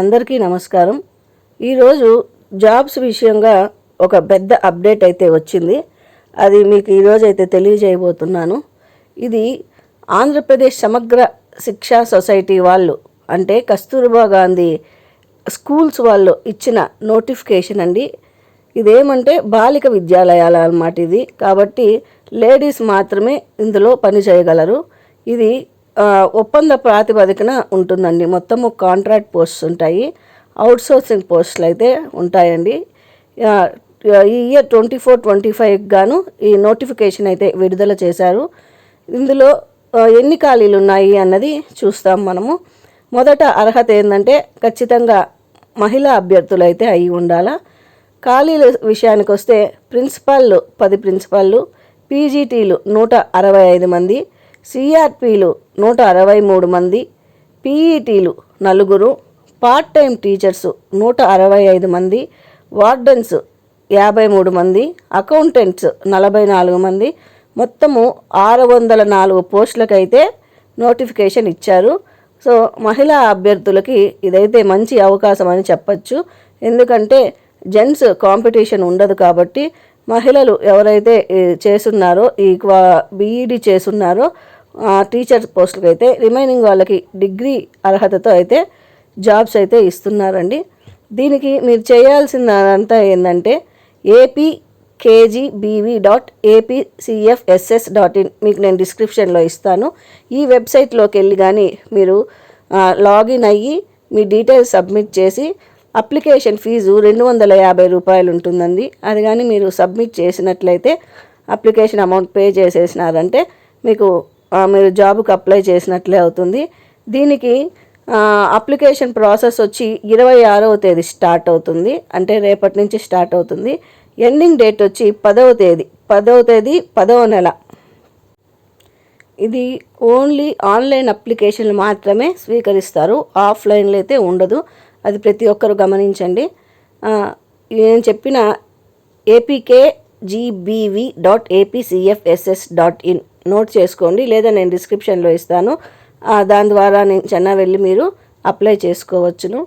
అందరికీ నమస్కారం. ఈరోజు జాబ్స్ విషయంగా ఒక పెద్ద అప్డేట్ అయితే వచ్చింది. అది మీకు ఈరోజు అయితే తెలియజేయబోతున్నాను. ఇది ఆంధ్రప్రదేశ్ సమగ్ర శిక్షా సొసైటీ వాళ్ళు అంటే కస్తూర్బా గాంధీ స్కూల్స్ వాళ్ళు ఇచ్చిన నోటిఫికేషన్ అండి. ఇదేమంటే బాలిక విద్యాలయాల అన్నమాట ఇది. కాబట్టి లేడీస్ మాత్రమే ఇందులో పని చేయగలరు ఇది ఒప్పంద ప్రాతిపదికన ఉంటుందండి. మొత్తము కాంట్రాక్ట్ పోస్ట్స్ ఉంటాయి. అవుట్సోర్సింగ్ పోస్టులు అయితే ఉంటాయండి. ఈ year twenty four twenty five గాను ఈ నోటిఫికేషన్ అయితే విడుదల చేశారు. ఇందులో ఎన్ని ఖాళీలు ఉన్నాయి అన్నది చూస్తాం మనము. మొదట అర్హత ఏంటంటే ఖచ్చితంగా మహిళా అభ్యర్థులు అయితే అయి ఉండాలా. ఖాళీల విషయానికి వస్తే ప్రిన్సిపాల్లు పది ప్రిన్సిపాల్లు పీజీటీలు నూట అరవై ఐదు మంది సిఆర్పీలు నూట అరవై మూడు మంది పీఈటీలు నలుగురు పార్ట్ టైం టీచర్స్ నూట అరవై ఐదు మంది వార్డెన్స్ యాభై మూడు మంది అకౌంటెంట్స్ నలభై నాలుగు మంది. మొత్తము ఆరు వందల నాలుగు పోస్టులకైతే నోటిఫికేషన్ ఇచ్చారు. సో మహిళా అభ్యర్థులకి ఇదైతే మంచి అవకాశం అని చెప్పచ్చు. ఎందుకంటే జెంట్స్ కాంపిటీషన్ ఉండదు కాబట్టి మహిళలు ఎవరైతే చేస్తున్నారో ఈ క్వా బీఈడి చేస్తున్నారో టీచర్ పోస్టులకి అయితే రిమైనింగ్ వాళ్ళకి డిగ్రీ అర్హతతో అయితే జాబ్స్ అయితే ఇస్తున్నారండి. దీనికి మీరు చేయాల్సిందంతా ఏంటంటే AP KGBV dot APCFSS dot in మీకు నేను డిస్క్రిప్షన్లో ఇస్తాను. ఈ వెబ్సైట్లోకి వెళ్ళి కానీ మీరు లాగిన్ అయ్యి మీ డీటెయిల్స్ సబ్మిట్ చేసి అప్లికేషన్ ఫీజు రెండు వందల యాభై రూపాయలు ఉంటుందండి. అది కానీ మీరు సబ్మిట్ చేసినట్లయితే అప్లికేషన్ అమౌంట్ పే చేసేసినారంటే మీకు మీరు జాబ్కి అప్లై చేసినట్లే అవుతుంది. దీనికి అప్లికేషన్ ప్రాసెస్ వచ్చి ఇరవై ఆరవ తేదీ స్టార్ట్ అవుతుంది. అంటే రేపటి నుంచి స్టార్ట్ అవుతుంది. ఎండింగ్ డేట్ వచ్చి పదవ తేదీ పదవ తేదీ పదవ నెల. ఇది ఓన్లీ ఆన్లైన్ అప్లికేషన్లు మాత్రమే స్వీకరిస్తారు. ఆఫ్లైన్లో అయితే ఉండదు. అది ప్రతి ఒక్కరు గమనించండి. నేను చెప్పిన AP K GBV dot APCFSS dot in note చేసుకోండి లేదా నేను డిస్క్రిప్షన్లో ఇస్తాను. దాని ద్వారా నేను చెన్న వెళ్ళి మీరు అప్లై చేసుకోవచ్చును.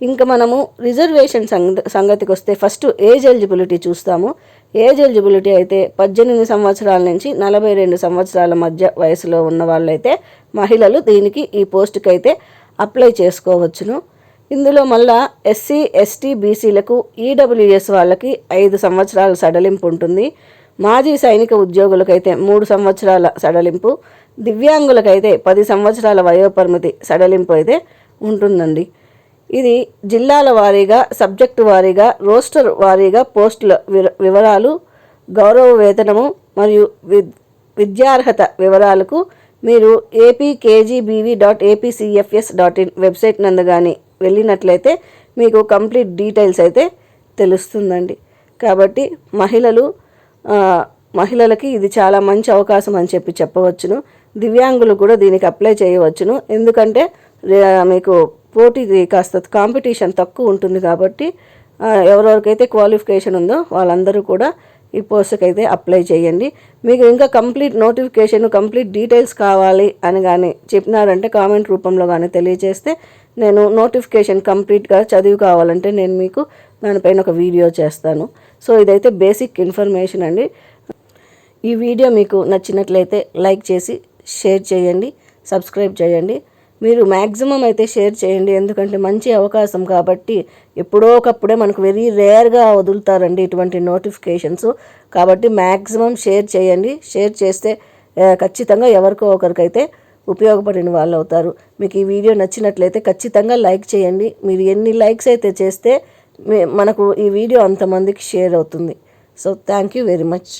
ఇంకా మనము రిజర్వేషన్ సంగ సంగతికి వస్తే ఫస్ట్ ఏజ్ ఎలిజిబిలిటీ చూస్తాము. ఏజ్ ఎలిజిబిలిటీ అయితే పద్దెనిమిది సంవత్సరాల నుంచి నలభై రెండు సంవత్సరాల మధ్య వయసులో ఉన్న వాళ్ళైతే మహిళలు దీనికి ఈ పోస్టుకి అయితే అప్లై చేసుకోవచ్చును. ఇందులో మళ్ళా ఎస్సీ ఎస్టీ బీసీలకు ఈడబ్ల్యూఎస్ వాళ్ళకి ఐదు సంవత్సరాల సడలింపు ఉంటుంది. మాజీ సైనిక ఉద్యోగులకైతే మూడు సంవత్సరాల సడలింపు దివ్యాంగులకైతే పది సంవత్సరాల వయోపరిమితి సడలింపు అయితే ఉంటుందండి. ఇది జిల్లాల వారీగా సబ్జెక్టు వారీగా రోస్టర్ వారీగా పోస్టుల విర- వివరాలు గౌరవ వేతనము మరియు విద్ విద్యార్హత వివరాలకు మీరు AP KGBV dot APCFS dot in website నందు కానీ వెళ్ళినట్లయితే మీకు కంప్లీట్ డీటెయిల్స్ అయితే తెలుస్తుందండి. కాబట్టి మహిళలు మహిళలకి ఇది చాలా మంచి అవకాశం అని చెప్పి చెప్పవచ్చును. దివ్యాంగులు కూడా దీనికి అప్లై చేయవచ్చును. ఎందుకంటే మీకు పోటీ కాస్త కాంపిటీషన్ తక్కువ ఉంటుంది కాబట్టి ఎవరెవరికైతే క్వాలిఫికేషన్ ఉందో వాళ్ళందరూ కూడా ఈ పోస్ట్కి అయితే అప్లై చేయండి. మీకు ఇంకా కంప్లీట్ నోటిఫికేషన్ కంప్లీట్ డీటెయిల్స్ కావాలి అని కానీ చెప్పినారంటే కామెంట్ రూపంలో కానీ తెలియజేస్తే నేను నోటిఫికేషన్ కంప్లీట్గా చదివి కావాలంటే నేను మీకు దానిపైన ఒక వీడియో చేస్తాను. సో ఇదైతే బేసిక్ ఇన్ఫర్మేషన్ అండి. ఈ వీడియో మీకు నచ్చినట్లయితే లైక్ చేసి షేర్ చేయండి సబ్స్క్రైబ్ చేయండి. మీరు మ్యాక్సిమం అయితే షేర్ చేయండి. ఎందుకంటే మంచి అవకాశం కాబట్టి ఎప్పుడో ఒకప్పుడే మనకు వెరీ రేర్గా వదులుతారండి ఇటువంటి నోటిఫికేషన్స్ కాబట్టి మ్యాక్సిమం షేర్ చేయండి. షేర్ చేస్తే ఖచ్చితంగా ఎవరికో ఒకరికైతే ఉపయోగపడిన వాళ్ళు అవుతారు. మీకు ఈ వీడియో నచ్చినట్లయితే ఖచ్చితంగా లైక్ చేయండి. మీరు ఎన్ని లైక్స్ అయితే చేస్తే మనకు ఈ వీడియో అంతమందికి షేర్ అవుతుంది. So thank you very much